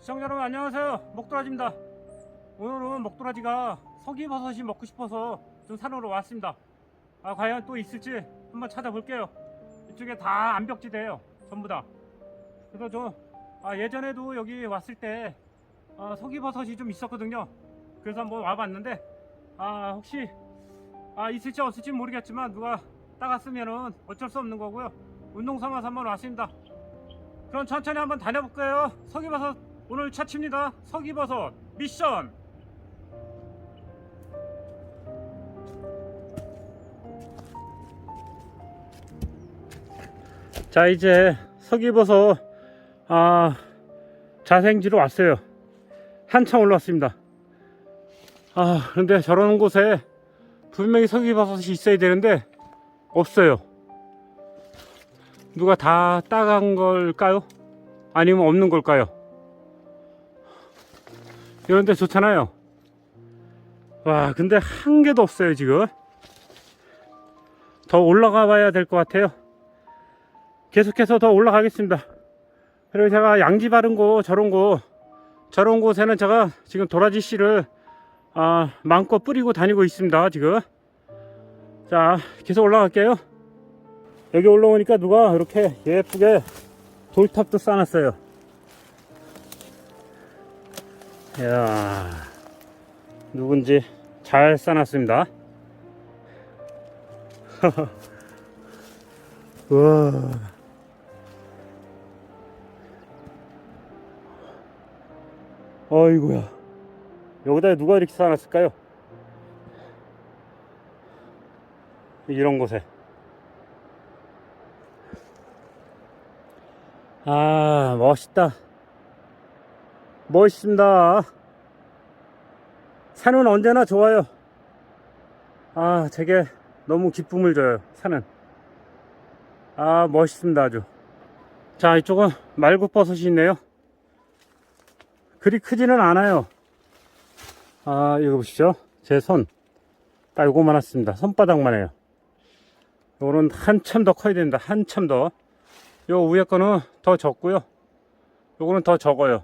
시청자 여러분 안녕하세요. 목도라지입니다. 오늘은 목도라지가 서기버섯이 먹고 싶어서 좀 산으로 왔습니다. 아 과연 또 있을지 한번 찾아볼게요. 이쪽에 다 암벽지대예요 전부 다. 그래서 저 아, 예전에도 여기 왔을 때 아, 서기버섯이 좀 있었거든요. 그래서 한번 와봤는데 아 혹시 아 있을지 없을지 모르겠지만 누가 따갔으면은 어쩔 수 없는 거고요. 운동 삼아서 한번 왔습니다 그럼 천천히 한번 다녀볼까요? 서기버섯 오늘 차치입니다. 서기버섯 미션! 자 이제 서기버섯 아 자생지로 왔어요. 한참 올라왔습니다. 아 그런데 저런 곳에 분명히 서기버섯이 있어야 되는데 없어요 누가 다 따간 걸까요? 아니면 없는 걸까요? 이런데 좋잖아요. 와 근데 한 개도 없어요 지금. 더 올라가 봐야 될 것 같아요. 계속해서 더 올라가겠습니다. 그리고 제가 양지 바른 곳 저런 곳 저런 곳에는 제가 지금 도라지 씨를 아, 마음껏 뿌리고 다니고 있습니다 지금. 자 계속 올라갈게요 여기 올라오니까 누가 이렇게 예쁘게 돌탑도 쌓아놨어요. 이야 누군지 잘 쌓아놨습니다. 우와. 어이구야. 여기다 누가 이렇게 쌓아놨을까요? 이런 곳에 아 멋있다. 멋있습니다. 산은 언제나 좋아요. 아 제게 너무 기쁨을 줘요 산은. 아 멋있습니다 아주. 자 이쪽은 말굽버섯이 있네요. 그리 크지는 않아요. 아 이거 보시죠. 제 손. 딱 요거만 왔습니다. 손바닥만 해요. 요거는 한참 더 커야 됩니다. 한참 더 요 위에 거는 더 적고요. 요거는 더 적어요.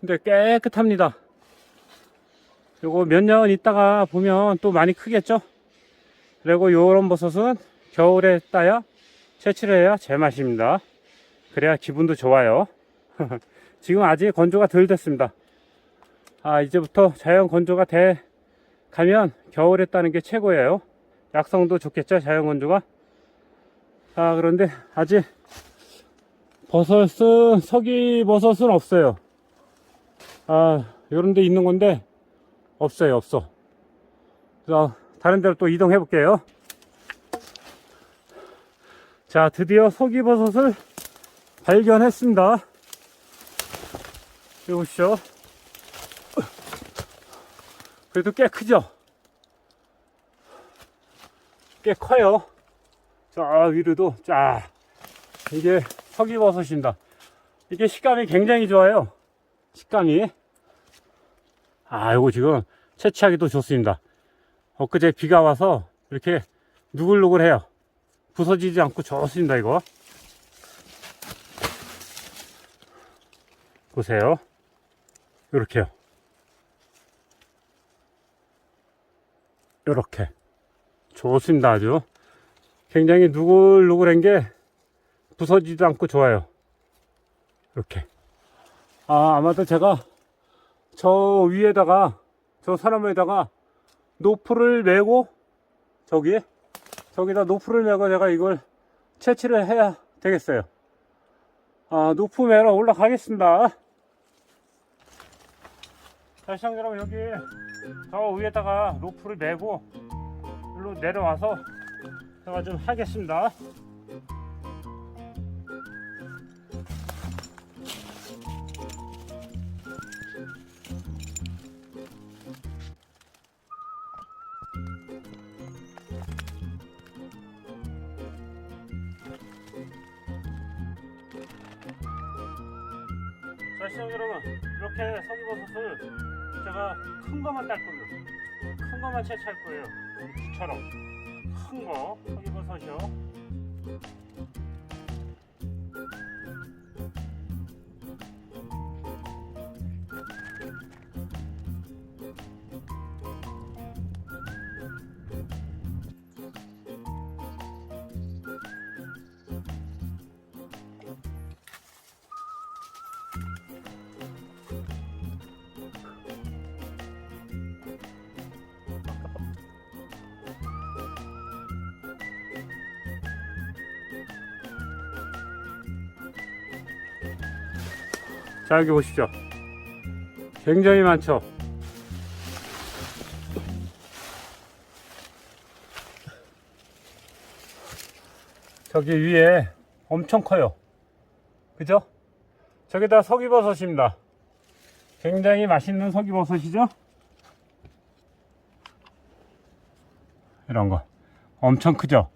근데 깨끗합니다. 요거 몇 년 있다가 보면 또 많이 크겠죠? 그리고 요런 버섯은 겨울에 따야 채취를 해야 제맛입니다. 그래야 기분도 좋아요. 지금 아직 건조가 덜 됐습니다. 아, 이제부터 자연 건조가 돼 가면 겨울에 따는 게 최고예요. 약성도 좋겠죠? 자연 건조가. 아, 그런데 아직 버섯은, 서기 버섯은 없어요. 아, 요런 데 있는 건데, 없어요, 없어. 그래서 다른 데로 또 이동해 볼게요. 자, 드디어 서기 버섯을 발견했습니다. 여기 보시죠. 그래도 꽤 크죠? 꽤 커요. 저 위로도 쫙 이게 서기버섯입니다. 이게 식감이 굉장히 좋아요. 식감이. 아 이거 지금 채취하기도 좋습니다. 엊그제 비가 와서 이렇게 누글누글해요. 부서지지 않고 좋습니다 이거. 보세요. 이렇게요. 이렇게. 좋습니다 아주 굉장히 누글누글한 게 부서지지도 않고 좋아요. 이렇게. 아, 아마도 제가 저 위에다가, 저 사람에다가 노프를 메고, 저기, 저기다 노프를 메고 제가 이걸 채취를 해야 되겠어요. 아, 노프 메러 올라가겠습니다. 자, 시청자 여러분, 여기 저 위에다가 노프를 메고, 일로 내려와서 제가 좀 하겠습니다. 자, 시청자 여러분, 이렇게 서기버섯을 제가 큰 것만 딸 거예요. 큰 것만 채취할 거예요. 이처럼. 큰 거, 서기버섯이요. 자, 여기 보십시오. 굉장히 많죠? 저기 위에 엄청 커요. 그죠? 저기다 석이버섯입니다. 굉장히 맛있는 석이버섯이죠? 이런 거. 엄청 크죠?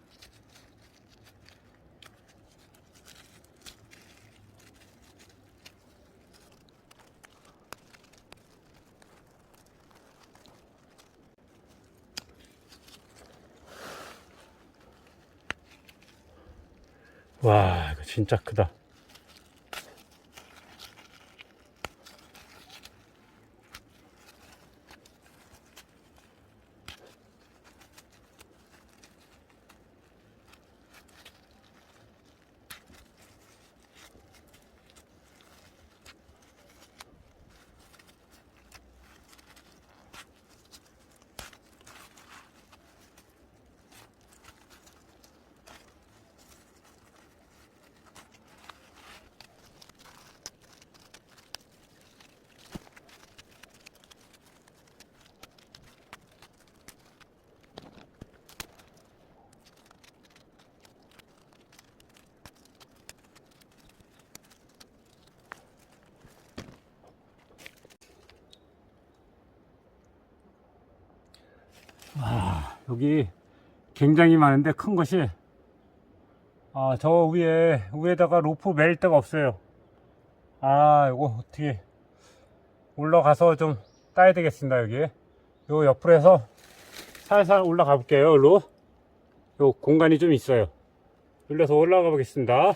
와, 이거 진짜 크다. 여기 굉장히 많은데 큰 것이 아, 저 위에 위에다가 로프 멜 데가 없어요. 아, 이거 어떻게 올라가서 좀 따야 되겠습니다, 여기. 요 옆으로 해서 살살 올라가 볼게요, 여기로. 요 공간이 좀 있어요. 눌러서 올라가 보겠습니다.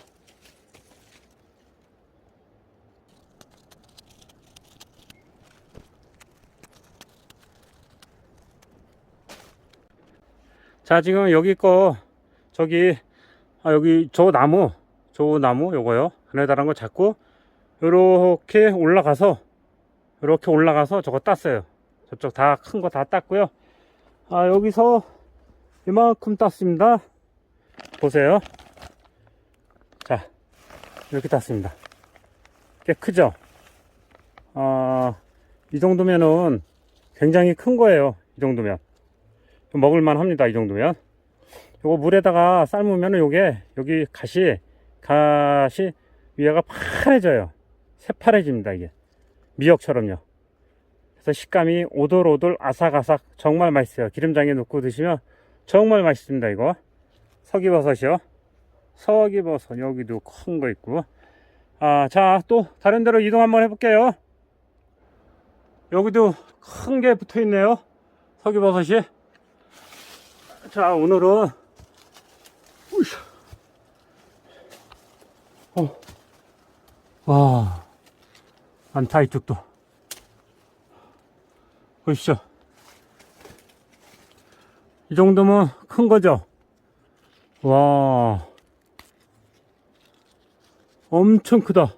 자, 지금 여기 거, 저기, 아, 여기 저 나무, 저 나무, 요거요. 하늘다란 거 잡고, 요렇게 올라가서, 요렇게 올라가서 저거 땄어요. 저쪽 다 큰 거 다 땄고요. 아, 여기서 이만큼 땄습니다. 보세요. 자, 이렇게 땄습니다. 꽤 크죠? 아, 이 정도면은 굉장히 큰 거예요. 이 정도면. 먹을만 합니다. 이 정도면. 요거 물에다가 삶으면 요게 여기 가시 가시 위에가 파래져요. 새파래집니다. 이게 미역처럼요. 그래서 식감이 오돌오돌 아삭아삭 정말 맛있어요. 기름장에 넣고 드시면 정말 맛있습니다. 이거 석이버섯이요. 석이버섯 여기도 큰 거 있고. 아, 자, 또 다른 데로 이동 한번 해볼게요. 여기도 큰 게 붙어 있네요. 석이버섯이. 자, 오늘은. 어, 와, 많다, 이쪽도. 보십시오. 이 정도면 큰 거죠? 와, 엄청 크다.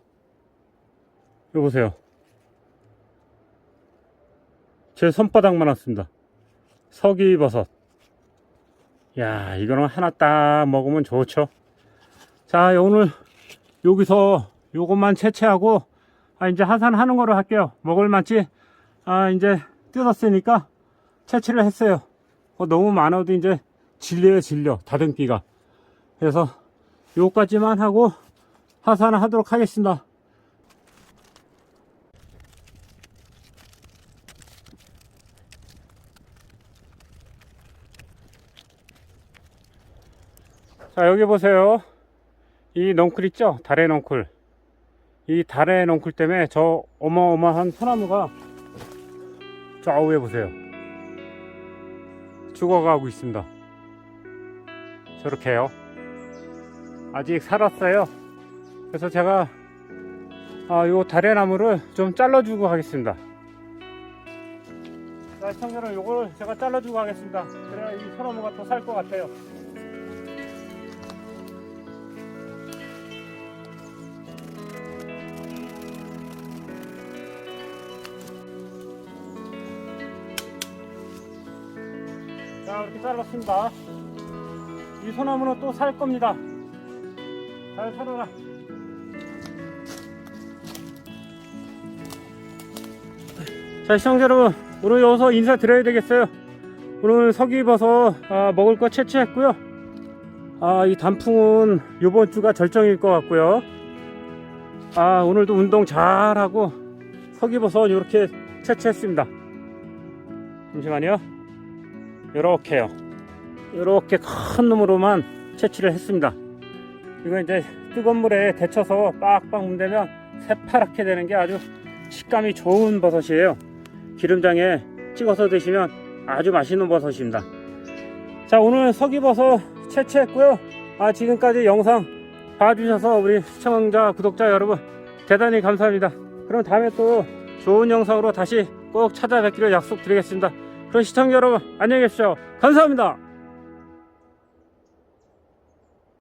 이거 보세요. 제 손바닥만 왔습니다. 석이버섯. 야, 이거는 하나 딱 먹으면 좋죠. 자, 오늘 여기서 요것만 채취하고, 아, 이제 하산하는 거로 할게요. 먹을 만치, 아, 이제 뜯었으니까 채취를 했어요. 어, 너무 많아도 이제 질려요, 질려. 다듬기가. 그래서 요까지만 하고 하산을 하도록 하겠습니다. 자 여기 보세요. 이 넝쿨 있죠? 달의 넝쿨. 이 달의 넝쿨 때문에 저 어마어마한 소나무가 저 위에 보세요. 죽어가고 있습니다. 저렇게요. 아직 살았어요. 그래서 제가 아, 요 달의 나무를 좀 잘라주고 가겠습니다. 자 시청자는 요걸 제가 잘라주고 가겠습니다. 그래야 이 소나무가 또 살 것 같아요 자 이렇게 잘랐습니다. 이 소나무는 또 살 겁니다. 잘 살아라. 자 시청자 여러분 오늘 여기서 인사드려야 되겠어요. 오늘 서귀버섯 아, 먹을 거 채취했고요. 아 이 단풍은 이번 주가 절정일 것 같고요. 아 오늘도 운동 잘하고 서귀버섯 이렇게 채취했습니다. 잠시만요 요렇게요. 요렇게 큰 놈으로만 채취를 했습니다. 이거 이제 뜨거운 물에 데쳐서 빡빡 문대면 새파랗게 되는 게 아주 식감이 좋은 버섯이에요. 기름장에 찍어서 드시면 아주 맛있는 버섯입니다. 자 오늘 서귀버섯 채취했고요. 아 지금까지 영상 봐주셔서 우리 시청자 구독자 여러분 대단히 감사합니다. 그럼 다음에 또 좋은 영상으로 다시 꼭 찾아뵙기를 약속드리겠습니다 그럼 시청자 여러분. 안녕히 계십시오. 감사합니다